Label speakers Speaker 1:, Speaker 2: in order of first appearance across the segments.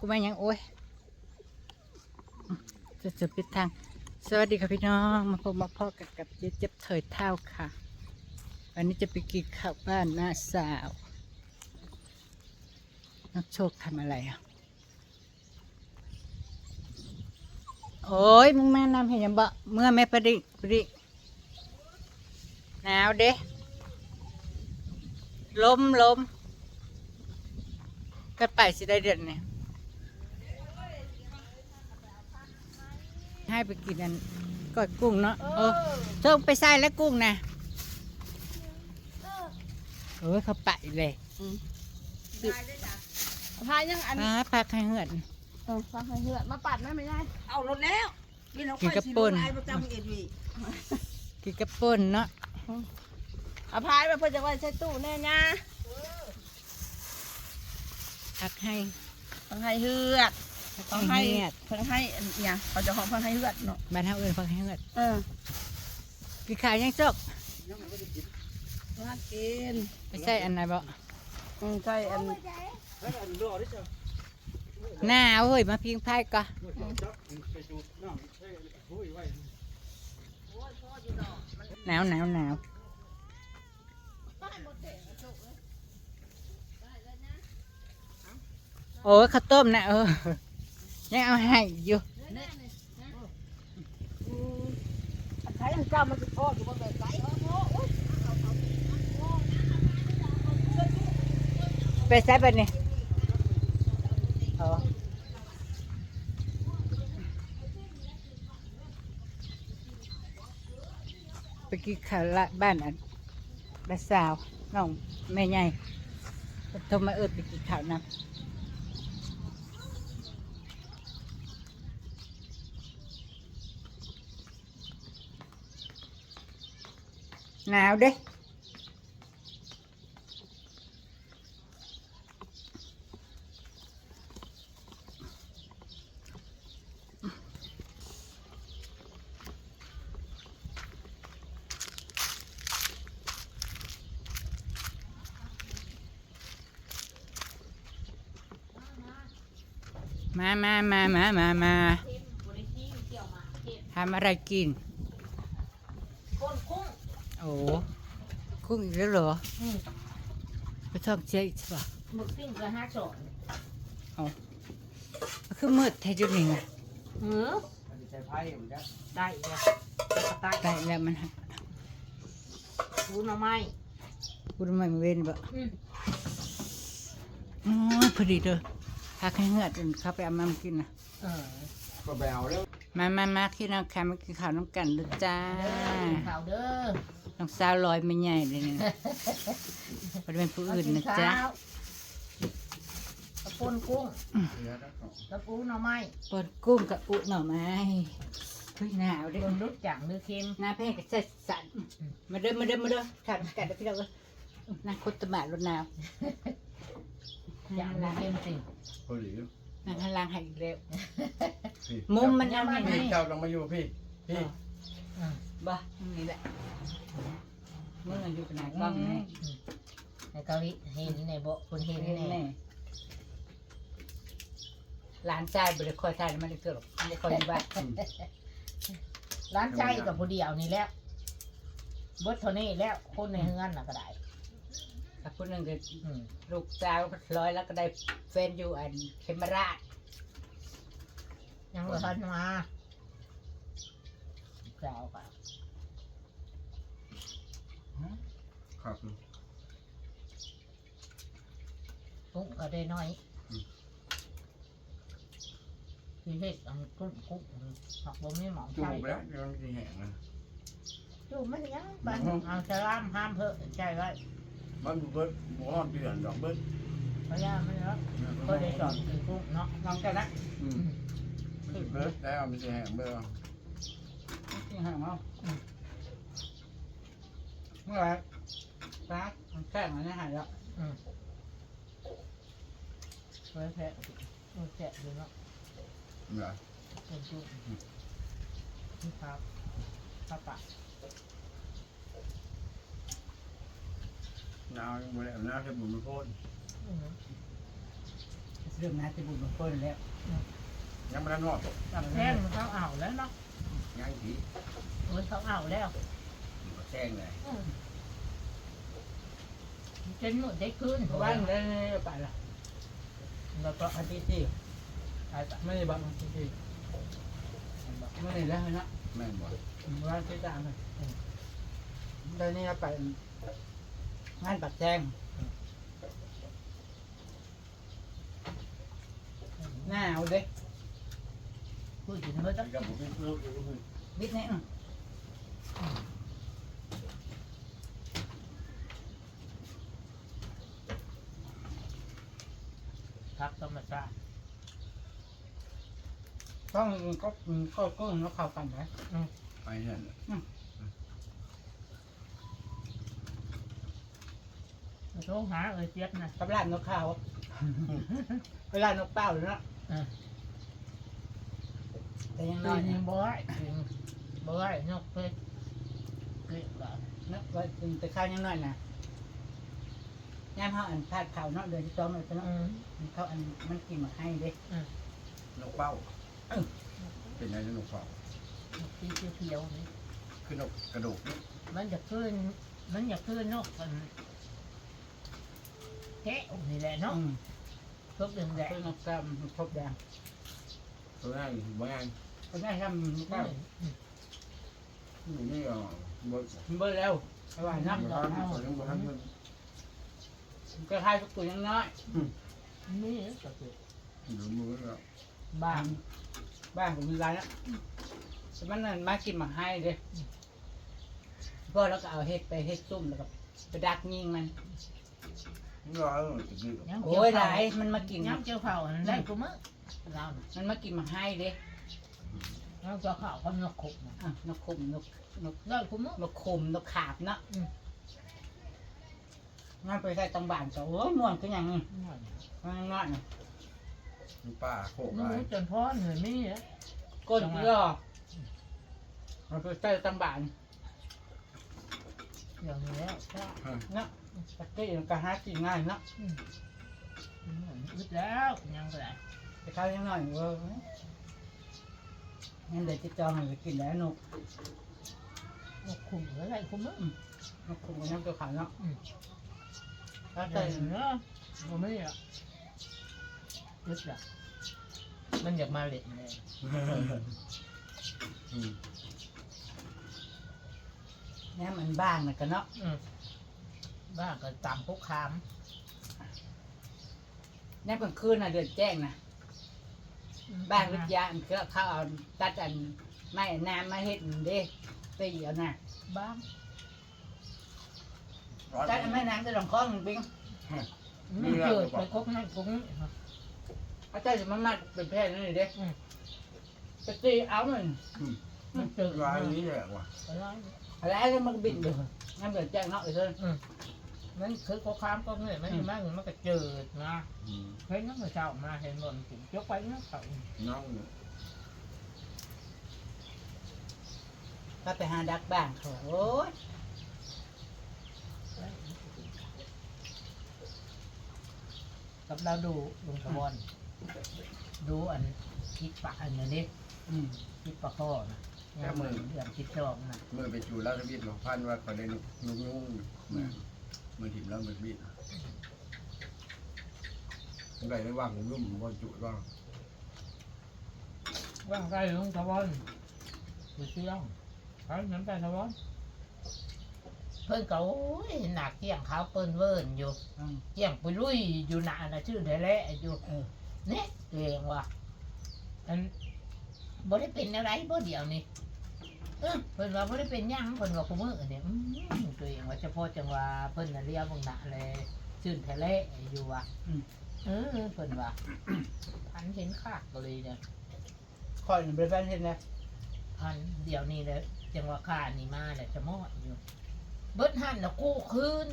Speaker 1: กูแมายังโอ้ยจะจะปิดทาง สวัสดีค่ะพี่น้อง มาพบมาพ่อกับกับเจ๊เจ็บเถยเท่าค่ะ วันนี้จะไปกินข้าวบ้านหน้าสาวนักโชคทำอะไรอะ โอ้ยมึงแมานำเห็นยังบ่เมื่อแม่ประดิประดิหนาวเด้ลมลมก็ไปสิได้เดือนเนี่ย ให้ไปกินอันก้อยกุ้งเนาะเออเชิงไปใส่แล้วกุ้งนะโอ้ยเขาไปเลย
Speaker 2: พายยังอัน
Speaker 1: มาพักให้เหือน
Speaker 2: เออฟังให้เหือดมาปัดนะไม่ได้
Speaker 3: เอารถแล้วพี่น้อง
Speaker 1: กิน
Speaker 3: ค่อย
Speaker 1: กระ
Speaker 3: สิ
Speaker 1: ปุ่
Speaker 3: ล
Speaker 1: น
Speaker 3: งไอ้ประจำเอ็ดวี
Speaker 1: กินกระป่นเนาะ
Speaker 2: เอาพายมาเพื่อจะไว้ใช้ตู้แน่นะ
Speaker 1: พักให้
Speaker 2: ฟังให้เหือด
Speaker 1: พัก
Speaker 2: ฟัง
Speaker 1: ให้
Speaker 2: ให้
Speaker 1: เหือด
Speaker 2: ฟังให้อันเนี่ยเขาจะห้องฟังให้เหือดเนาะ
Speaker 1: บ้านเฮาเอื่นพักให้เหือด
Speaker 2: เออ
Speaker 1: กินข้าวยังจก
Speaker 2: มากิน
Speaker 1: ไม่ใช่อันไหนบ่
Speaker 2: อืมใช่อัน
Speaker 1: หนาวเฮ้ยมาพิงไพ่ก่อนหนาวหนาวหนาวโอ้ยข้าวต้มนะเออ ยังเอาให้อยู่
Speaker 2: ใช้อันเจ้ามันจะทอดอยู่บนแบบไหน
Speaker 1: ไปใส่ไปนี่อ๋อไปกินข้าวละบ้านอันบ้านสาวน้องแม่ใหญ่โทรมาเอิดไปกินข้าวนะ หนาวเด้มามามามามามาทำอะไรกิน
Speaker 2: ก้นกุ้ง
Speaker 1: โอ้ กุ้งอีกแล้วเหรออไปท่องเที่ยวอีกใช่ปะ
Speaker 2: หมึกปิ้งกระห้าสอน
Speaker 1: คือมืดแท้จุดนี้ไง
Speaker 2: เออ
Speaker 3: ใช้ไพ่เหมือนกัน
Speaker 2: ได้อีกแล้วตาย
Speaker 1: ได้แล้วมันหัก
Speaker 2: คูหน่อไม้
Speaker 1: กูทำไมมาเว้นบ่
Speaker 2: อืม
Speaker 1: โอ้ยพอดีเด้อพาใครเหงือดเข้าไปเอามากินนะ
Speaker 2: เออ
Speaker 3: ก็ไปเอาแล้ว
Speaker 1: มามามาพี่น้องค่ะมากินข้าวน้ำกันเลยจ้า
Speaker 2: ข่าวเด้อ
Speaker 1: น้องสาวลอยไม่ใหญ่เลยนี่นะพอเป็นผู้อื่นนะจ๊ะ
Speaker 2: กระปุนกุ้ง
Speaker 3: เหลือแล้วก็
Speaker 2: กระปูหน่อไม้
Speaker 1: ปนกุ้งกับอุหน่อไม้เฮ้ยหนาวเด้
Speaker 2: เบิ่งรสจังหรือเค็ม
Speaker 1: หน้าแพงกับเสสันมาเด้อมาเด้อมาเด้อขาดกันเด้อพี่น้องเอ้ยนางคุตบะรถหนาว
Speaker 2: จังหรือเค็มสิ
Speaker 3: พอดี
Speaker 1: นางหันหล่างให้อีกแล้ว
Speaker 3: พี่
Speaker 1: มุมมันยังไง
Speaker 3: พี่
Speaker 1: นี่
Speaker 3: เจ้าลงมาอยู่พี่พี่
Speaker 2: อืม
Speaker 1: บ่นี่แหละมึงอยู่กับนายกล้องแน่
Speaker 2: ในเกาหลีเห็นในโบคุณเห็น
Speaker 1: เห็น
Speaker 2: แน่
Speaker 1: แน่หลานชายบริคอยทายมันได้เกิดหรอกมันได้คอยอยู่บ้าน
Speaker 2: ร้านใจกับผู้เดียวนี่แหล้วเบิดเท่านี้แล้วคนในเฮือนน่ะก็ได้
Speaker 1: ถ้าพูดหนึ่งเดือน
Speaker 2: อืม
Speaker 1: ลูกสาวร้อยแล้วก็ได้แฟนอยู่อันเคมราช
Speaker 2: ยังบ่ทันมาเจ้าก็
Speaker 3: ครับ
Speaker 2: กุ้งก็ได้น้อยคือเฮ็ดอันกุ้งกุ้งผักบ่มีหมอง
Speaker 3: จู
Speaker 2: ใส่
Speaker 3: บแล้วยังที่แห้งนะ
Speaker 2: จูบมันยังบ้านเอาสลามห้ามเพิ่นใจไว้
Speaker 3: มันเบิดหมูห้อนเดือนดอกเบิด
Speaker 2: เพราะย่ามันเนาะก็ได้สอนกินกุ้งเนาะน้องกันละ
Speaker 3: อืมเบิดแล้วมันจะแห้งเบิด
Speaker 1: ที่ห่างเอาเมื่อไหร่ รักมันแค่มันไม่หายแล้ว
Speaker 2: อืมเพื่อแพะเพื่อแพะดูเนาะ
Speaker 3: เหรอ
Speaker 2: เป็นกุ้งนี่ครับข้าวปลา
Speaker 3: หนาวยังบ่ได้อาบน้ำแค่บุญมันโพด
Speaker 2: อืม
Speaker 1: เรื่องนั้นจะบุญบางคนแล้ว
Speaker 3: ยังไม่ได้นอน
Speaker 2: กับแท่งมันเขาเอาแล้วเนาะ
Speaker 3: ยังผี
Speaker 2: มันเขาเอาแล้ว
Speaker 3: อยู่กับแซงเลย
Speaker 2: จนหมดได้คืน
Speaker 1: เพราะว่าเรื่องนี้ไปละ
Speaker 2: แล้วก็
Speaker 1: อาทิตย์ที่ไม่ได้บอกอาทิตย์ที่ไม่ได้แล้วนะ
Speaker 3: แม่นบ่
Speaker 1: ว่าที่ตามเลยตอนนี้เราไปงานปักแจงหน้าเอาเด็ก
Speaker 2: พูดถึงเมื่อต
Speaker 3: กับผมไม่รู้อยู่ก็คือ
Speaker 1: บิดนี่
Speaker 2: พักธรรมชาติ
Speaker 1: ต้องก็ก็ก็แล้วเข้ากันไหม
Speaker 3: ไปเห็น
Speaker 2: โทรหาเออเจี๊ยบนะ
Speaker 1: กับร้านนกเขาเวลานกเป้าเลยเนาะ
Speaker 2: อ่า
Speaker 1: แต่ยัง
Speaker 2: คื
Speaker 1: น้อย
Speaker 2: น
Speaker 1: นะ
Speaker 2: ยังบ่อยบ่อยนกเพชรเกลียดละ
Speaker 1: นักว่าแต่ข้าวยังน้อยนะย่ามเขาอันพาดเขาเนาะเดือนที่สองเลยเนาะ
Speaker 2: อืม
Speaker 1: เขาอันมันกินมาให้เด้
Speaker 3: นกเป้า เป็นไงนกเป้า
Speaker 2: สีเขียวๆนี่
Speaker 3: คือนกกระดูกนี่
Speaker 2: มันจะขึ้น มันจะขึ้นนกมันแกะนี่แหละเนาะ
Speaker 1: อืม
Speaker 2: พวกแดงแดง
Speaker 1: คือนกกำครบแดง
Speaker 3: ตัวนั้นบ่ยัง
Speaker 1: ก็ได้ทำนกเป้า
Speaker 3: อยู่นี่อะบ่
Speaker 1: มันเบอร์แล้วระหว่างน้
Speaker 3: บ่ทันบ่ทันบ่ทันำ
Speaker 1: ก็ให้ทุกตัวยังน้อย
Speaker 2: นี่ก็คือ
Speaker 3: อยู่มือแล้ว
Speaker 2: บ้าน
Speaker 1: บ้านผมมีร้านแล้วแต่มันนั่นมากินมาให้เด้ก็แล้วก็เอาเห็ดไปเห็ดซุ่มแล้วก็ไปดักยิงมัน
Speaker 3: นี่ว่าเออจะคือ
Speaker 2: ยัง
Speaker 1: โอ้ยหลายมันมากิน
Speaker 2: ยังเจ้าเผาอันนั้นได้กูมั้งเราน่ะ
Speaker 1: มันมากินมาให้เด้
Speaker 2: ยังเจ้าเผาเขานกขบน่ะ
Speaker 1: อะนกขุมนกนก
Speaker 2: ได้กูมั้ง
Speaker 1: นกขุมนกขาบเนาะ
Speaker 2: อืม
Speaker 1: งานไปใส่ตังบานก็โอ้ยม่วนคืออย่างนี้มันน้อยน่ะ
Speaker 3: มีป้าโคก
Speaker 2: หนู
Speaker 3: หลาย
Speaker 2: จนพ่อเหนื่อยไม่เนี่ย
Speaker 1: ก้นเยอะมันไปใส่ตังบาน
Speaker 2: อย่างนี้แล้วก็
Speaker 1: เนาะตะกี้มันก็หากินง่ายเนาะ
Speaker 2: อึดแล้วยังก็ได้
Speaker 1: แต่ข้าวยังน้อยเว้ยงั้นเดี๋ยวจะจองให้ไปกินแล้วนก
Speaker 2: นกขุ่มอะไรกูมั้ง
Speaker 1: นกขุมกับน้ำเกลือขาวเนาะ
Speaker 2: อืม
Speaker 1: ถ้า
Speaker 2: แต่
Speaker 1: ใส่
Speaker 2: เนาะมันไม่อะ อึดละมันอยากมาเล่นเลย
Speaker 3: อืม
Speaker 1: เนี่ยมันบ้างนะกันเนาะ
Speaker 2: อืมบ้าก็ตามพวกคาม
Speaker 1: เนี่ยกลางคืนน่ะเดือนแจ้งนะบ้านวิทยาอันเขาเขาเอาตัดอันไม้น้ำมาเฮ็ดเด้ตีเอาน่ะ
Speaker 2: บ้าง
Speaker 3: ร้อน
Speaker 1: ตัดอันไม้น้ำจะลองคล้องปิ้ง
Speaker 2: มันเกิดไปกกนั่นกกนี่
Speaker 1: อาจารย์จะมามาเป็นแพทย์นั่นเลยเด้
Speaker 2: อืม
Speaker 1: ไปตีเอามัน
Speaker 2: มันเกิด
Speaker 3: ลายนี้แหละว่ะ
Speaker 2: อะไร
Speaker 1: อะไรแล้วมันก็บินเลยงั้นเดือนแจ้งเนาะไอ้เธอ
Speaker 2: มันคือพวกคามก็เนี่ยมันมากมันก็เจิดนะ
Speaker 3: อืม
Speaker 2: เห็นน้องเจ้ามาเห็นหล่นถึงยกไปนั่นเขา
Speaker 3: น้อง
Speaker 1: ถ้าไปหาดักบ้างเขาโอ้ย
Speaker 2: กับเราดูลุงขบวน ดูอันคิดปะอันนี้
Speaker 1: อืม
Speaker 2: คิดปะข้อนะงานเหมือนเดือนคิดจองนะ
Speaker 3: เมื่อไปจูราชวิทย์หลวงพันว่าเขาได้นกนกยุงเมื่อเมื่อถิ่มแล้วเมื่อบิดไงได้ว่างผมรุ่มบ่จุว่าง
Speaker 2: ว่างใกล้ลุงขบวนดูเชี่ยงเขาน้ำใจขบวนเพิ่นเขาหนักเกี่ยงเขาเปิ้นเวิร์นอยู่
Speaker 1: อืม
Speaker 2: เกี่ยงไปลุยอยู่หนาน่ะชื่อเดละอยู่
Speaker 1: เออ
Speaker 2: เนี่ยตัวเองว่ะอันบ่ได้เป็นอะไรบ่เดียวนี่เออเพิ่นว่าบ่ได้เป็นหยังเพิ่นว่าคุมื้อเนี่ยอืมตัวเองว่าเฉพาะจังหว่าเพิ่นน่ะเรียกเบิ่งหน้าเลยชื่นทะเลอยู่ว่ะเออเพิ่นว่าพันเห็นคากก็เลยเนี่ย
Speaker 1: คอยเป็นแฟนเห็นนะ
Speaker 2: พันเดี๋ยวนี้เลยจังหว่าค่านี่มาแหละจะมอดอยู่ เบิดหันน่ะกู้คืน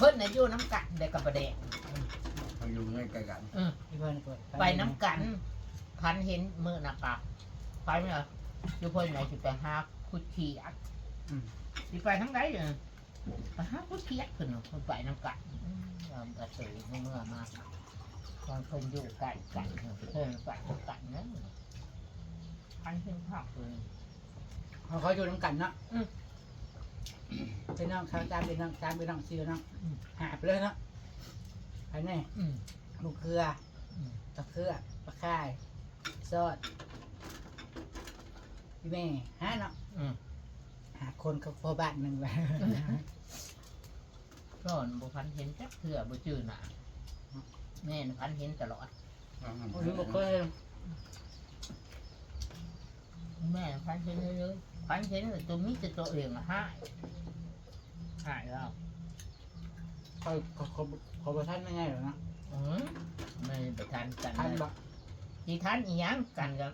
Speaker 2: เพิ่นน่ะอยู่น้ำกัดเด็กกับประเดก
Speaker 3: เขาอยู่ใกล้ๆกัน
Speaker 2: เออ
Speaker 1: ที่เพื่อนเปิด
Speaker 2: ไปน้ำกัน พันเห็นมือหนักปะไปไหมล่ะอยู่เพิ่นไหนสิไปหาคุดเขียด
Speaker 1: อืม
Speaker 2: สิไปทั้งใดเลยไปหาคุดเขียดเพิ่นเนาะเพิ่นไปน้ำกันอืมเอากระสือเมื่อมาบางคนอยู่ไกลกันเพิ่นไกลกันนะพันเป็นผักเลย
Speaker 1: เขาเขาอยู่น้ำกันเนาะ
Speaker 2: อืม
Speaker 1: เป็นน้องเขาตามเป็นน้องตามเป็นน้องซีน้อง
Speaker 2: อืม
Speaker 1: หาไปเลยเนาะอันนี้
Speaker 2: อืม
Speaker 1: ลูกเครือ
Speaker 2: อืม
Speaker 1: ตะเครือปลาค่ายซอดพี่แม่หาเนาะ
Speaker 2: อืม
Speaker 1: หาคนเขาพอบ้านหนึ่งไป
Speaker 2: ก่อนบุพันเห็นจักเถื่อบุจืดหนาแม่นพันเห็นตลอด
Speaker 1: โอ้ยบอกเคย
Speaker 2: แม่พันเห็นเลยๆพันเห็นแต่ตัวมิจะตัวเองอะหายหายแล้ว
Speaker 1: เขาเขาเขาเขาบอกท่านไม่ง่ายหรอกนะ
Speaker 2: อืมไม่ไปทันกัน
Speaker 1: ท่าน
Speaker 2: เลย
Speaker 1: บอก
Speaker 2: ที่ท่านอีหยังกันกับ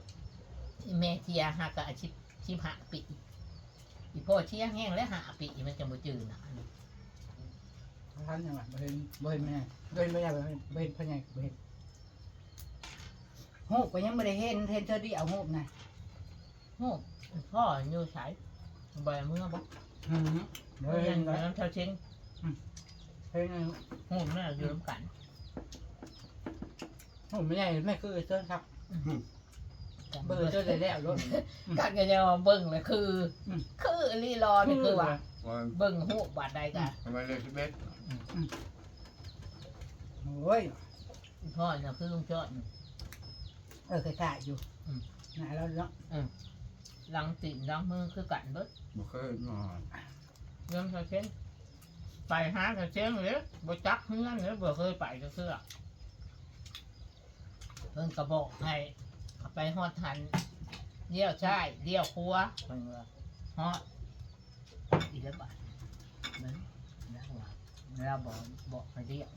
Speaker 2: แม่เทียหากะอาชิพชิมหาปีอีพ่อเชียงแห้งและหาปีมันจะบ่จืดนะ
Speaker 1: ท่านยังไงบ่เห็นบ่เห็นไม่ง่ายบ่เห็นไม่ง่ายบ่เห็นบ่เห็นพ่อใหญ่บ่เห็นหูก็ยังไม่ได้เห็นเห็นเธอดีเอาหูนะ
Speaker 2: โอ้พ่ออยู่ใช้ใบเมื่อบ่
Speaker 1: อืม
Speaker 2: เมื่
Speaker 1: บ่
Speaker 2: อ
Speaker 1: เห็
Speaker 2: ยั
Speaker 1: น
Speaker 2: ง
Speaker 1: เลย
Speaker 2: น้ำเท่าเชง
Speaker 1: เห็น
Speaker 2: โอ้แม่อยู่น้ำกัน
Speaker 1: หูไม่ใหญ่ไม่คือเจ้าครับ
Speaker 2: กัน
Speaker 1: เบอร์เจ้าเลยแล้วรถ
Speaker 2: กันก็จะมาเบิ่งเลยคืออ
Speaker 1: ม
Speaker 2: คือลีรอนี่คือว่า
Speaker 3: ว่า
Speaker 2: เบิ่งหูบาดใดกัน
Speaker 3: ทำไมเลยสิบเอ็ด
Speaker 1: โอ้ย
Speaker 2: พ่อเนี่ยคือลุงจอด
Speaker 1: เออเคยถ่ายอยู่
Speaker 2: อืม
Speaker 1: น่าแล้วเนาะ
Speaker 2: ห ลังติ่งหลังมือคือกันเบิด
Speaker 3: บ่เคยนอน
Speaker 2: เรื่องเท่าเชงไปหาเท่าเชงเลยบ่จักเฮือนเลยบ่เคยไปก็คือเพิ่นก็บอกให้ไปฮอดทันเลี้ยวซ้ายเลี้ยวขวาเพิ่นว่าฮอดอีกแล้วบาดนั้นแล้วว่าแล้วบอกบอกให้เลี้ยว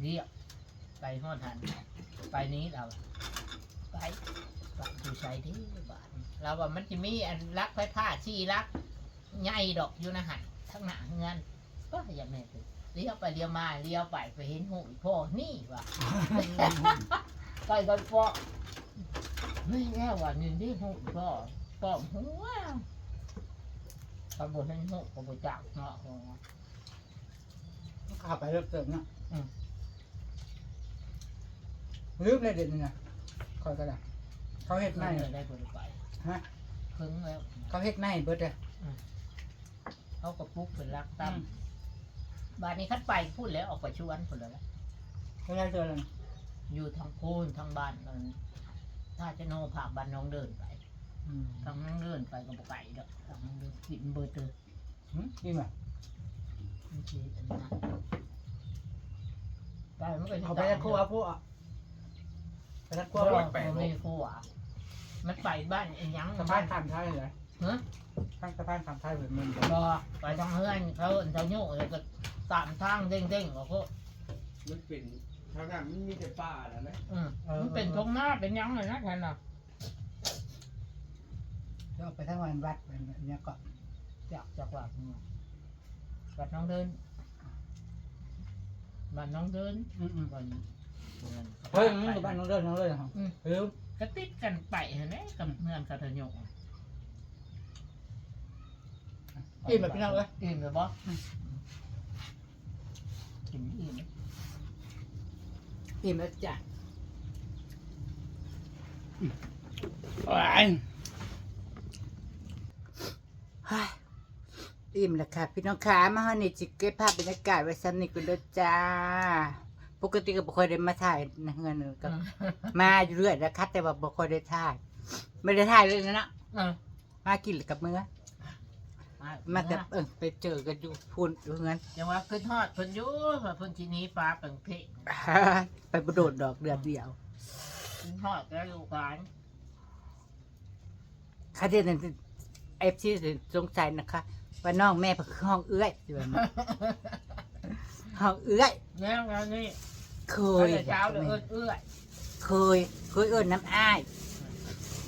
Speaker 2: เลี้ยวไปฮอดทันไปนี้เราไปไปดูใส่ที่บาท เราว่ามันจะมีอันรักไฟผ้าชีรักใหญ่ดอกอยู่นะหันทั้งหน้าเงินก็อย่าแม่ถือเลี้ยวไปเลี้ยวมาเลี้ยวไปไปเห็นหูอีพ่อนี่ว่ะไปกันพ่อไม่แน่ว่านี่ที่หูอีพ่อพ่อหัวตำบลเห็นหูก็บจักเนาะ
Speaker 1: เข้าไปเริ่มเติมเนาะ
Speaker 2: อืม
Speaker 1: ลืมเลยเด็ดนี่นะคอยก็ได้เขาเฮ็ด
Speaker 2: ไม่
Speaker 1: ไม่
Speaker 2: ได้บริไป
Speaker 1: ฮะ
Speaker 2: ครึ่งแล้ว
Speaker 1: เขาเฮ็ดไม่เบิดเลย
Speaker 2: เขาก็ปลุกเป็นรักตั้มบ้านนี้คัดไปพูดแล้วออกไปชวนคนเลยละ
Speaker 1: เขาได้เจอแล้ว
Speaker 2: อยู่ทางโคนทางบ้านมันถ้าจะโนผ่าบ้านน้องเดินไป
Speaker 1: อืม
Speaker 2: ทางน้องเดินไปก็บอกไก่ดอกทางน้องเดินกินเบอร์เตอร์
Speaker 1: หืมดีไหม
Speaker 2: ไม่ใช่อันนั้นไปมันก็จะ
Speaker 1: เอาไปตะคั่วพวกอะไปตะคั่ว
Speaker 2: เพราะ
Speaker 1: พว
Speaker 2: ว่ากมันไม่คั่ว มันไปบ้านไอ้หยัง
Speaker 1: สะพานข้ามไทยเลย
Speaker 2: ฮะ
Speaker 1: ข้างสะพานข้ามไทยเหมือนมึง
Speaker 2: ก็ไปทางเฮือนเขาเอิ้นเขาโยกเลยก็ตามทางเด้งๆก็พวก
Speaker 3: มันเป็นทางนั้นมันมีแต่ป่าแล้วนะ
Speaker 2: อืมมันเป็นตรงหน้าเป็นหยังเลยนะแทนน่ะ
Speaker 1: ก็ไปทั้งวันวัดแบบนี้ก็
Speaker 2: จากจากว่าบ้านน้องเดินบ้านน้องเดิน
Speaker 1: อืมอืม
Speaker 2: บ้านเงิน
Speaker 1: เฮ้ยมึงกับบ้านน้องเดินน้องเดินเหรอเฮ้ย
Speaker 2: ก็ติดกันไปเห็นไหมกับเงินคาทโยก
Speaker 1: กินแบบพี่น้องเลย
Speaker 2: อิ่มเลยบ่กินอิ่ม
Speaker 1: อิ่มแล้วจ้ะว้ายเฮ้ยอิ่มแล้วค่ะ พี่น้องขามาฮอนี่จิเก็บภาพบรรยากาศไว้ซ้ำนี่กันด้วยจ้า ปกติก็บ่ค่อยได้มาถ่ายนะเงินเลยก็มาอยู่เรื่อยนะครับแต่ว่าบ่ค่อยได้ถ่าย ไม่ได้ถ่ายเลยนะเนาะ
Speaker 2: เออ
Speaker 1: มากินกับมือมาแต่เออไปเจอกันอยู่พูนอยู่เงิน
Speaker 2: ยังว่าขึ้นทอดเพิ่นอยู่ว่าเพิ่นทีนี้ฟ้าเปิงเพะ
Speaker 1: ไปประโดดดอกเดือนเดียว
Speaker 2: ขึ้นทอดแล้วอยู่กัน
Speaker 1: ค่ะเดี๋ยวนั้นเอฟซีสงสัยนะคะว่าน้องแม่เป็นห้องเอื้อยสิว่ามันห้องเอื้อย
Speaker 2: แล้วแล้วนี่
Speaker 1: เค
Speaker 2: เมื่
Speaker 1: ย
Speaker 2: อเช้าเดือดเอื้อย
Speaker 1: เคย เคยเอิ้นน้ำอ้าย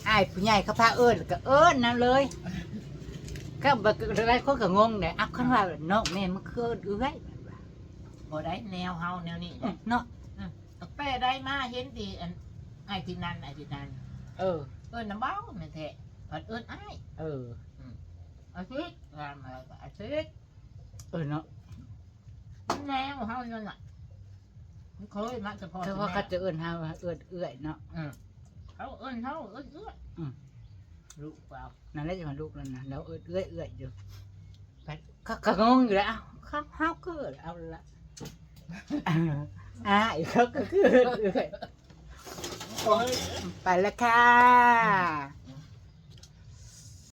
Speaker 1: อ้ายผู้ใหญ่เขาพาเอิ้นแล้วก็เอิ้นน้ำเลยก็แบบอะไรคนก็งงเนี่ยอ้าวคันว่าน้องแม่มันคือเอิ้นเอื้อย
Speaker 2: บ่ได้แนวเฮาแนวนี้
Speaker 1: อื้อเนาะ
Speaker 2: แป้ได้มาเห็นดีอันไอ้ที่นั่นไอ้ที่นั่น
Speaker 1: เออ
Speaker 2: เอิ้นน้ำเบ้าแม่นแท้ผัดเอิ้นอ้าย
Speaker 1: เออ
Speaker 2: อาทิตย์งานอะไรก็อาทิตย์
Speaker 1: เออเนาะ
Speaker 2: แนวเฮานั่นน่ะ เคยมาจะพอ
Speaker 1: เพราะว่าเขาจะเอิ้นเฮาว่าเอิ้นเอื้อยเนาะ
Speaker 2: อืมเขาเอิ้นเขาเอิ้นเอื้อย
Speaker 1: อืม
Speaker 2: รู้เปล่า
Speaker 1: นั่นแหละจะมาลูกแล้วนะแล้วเอิ้นเอื้อยเอื้อยอยู่ไปเขาก็งงอยู่แล้วเอ้าเขาเฮาก็เอิ้นเอาละอ่าอีกเขาก็คือเอื้อย
Speaker 2: โอ้ย
Speaker 1: ไปแล้วค่ะ